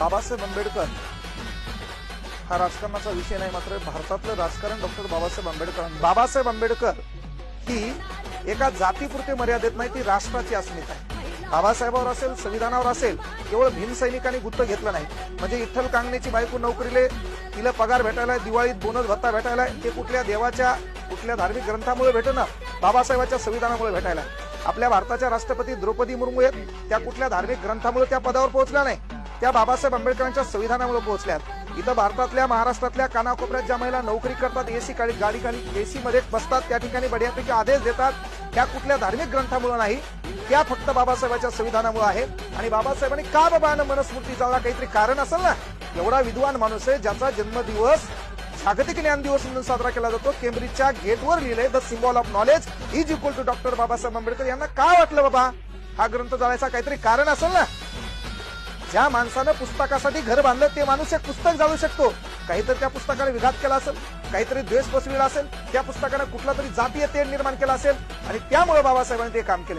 बाबासाहेब आंबेडकर. हा राजकारणाचा विषय नाही मात्र भारतातलं राजकारण डॉक्टर बाबासाहेब आंबेडकर. बाबासाहेब आंबेडकर ही एका जातीपुरते मर्यादित नाही ती राष्ट्राची अस्मिता आहे. बाबासाहेबावर असेल संविधानावर असेल केवळ भीमसैनिकांनी गुत्त घेतलं नाही. म्हणजे विठ्ठल कांगणेची बायको नोकरीले तिला पगार भेटायला दिवाळीत बोनस भत्ता भेटायला ते कुठल्या देवाच्या कुठल्या धार्मिक ग्रंथामुळे भेटणं बाबासाहेबाच्या संविधानामुळे भेटायला. आपल्या भारताच्या राष्ट्रपती द्रौपदी मुर्मू आहेत त्या कुठल्या धार्मिक ग्रंथामुळे त्या पदावर पोहोचल्या नाही. त्या बाबासाहेब आंबेडकरांच्या संविधानामुळे पोहोचल्यात. इथं भारतातल्या महाराष्ट्रातल्या कानाकोपऱ्यात ज्या महिला नोकरी करतात एसी गाडी गाडी गाडी एसी मध्ये बसतात त्या ठिकाणी बढियापैकी आदेश देतात. त्या कुठल्या धार्मिक ग्रंथामुळे नाही त्या फक्त बाबासाहेबांच्या संविधानामुळे आहे. आणि बाबासाहेबांनी का बाबा मनुस्मृती जाळला काहीतरी कारण असेल ना? एवढा विद्वान माणूस आहे ज्याचा जन्मदिवस जागतिक ज्ञान दिवस म्हणून साजरा केला जातो. केम्ब्रिजच्या गेटवर लिहिलंय the symbol of knowledge is equal to doctor Babasaheb Ambedkar. यांना काय वाटलं बाबा? हा ग्रंथ जाळायचा काहीतरी कारण असेल ना? ज्या माणसानं पुस्तकासाठी घर बांधलं ते माणूस एक पुस्तक जाळू शकतो. काहीतरी त्या पुस्तकाने विघात केला असेल काहीतरी द्वेष पसरविला असेल त्या पुस्तकानं कुठला तरी जातीय तेढ निर्माण केला असेल आणि त्यामुळे बाबासाहेबांनी ते काम केले.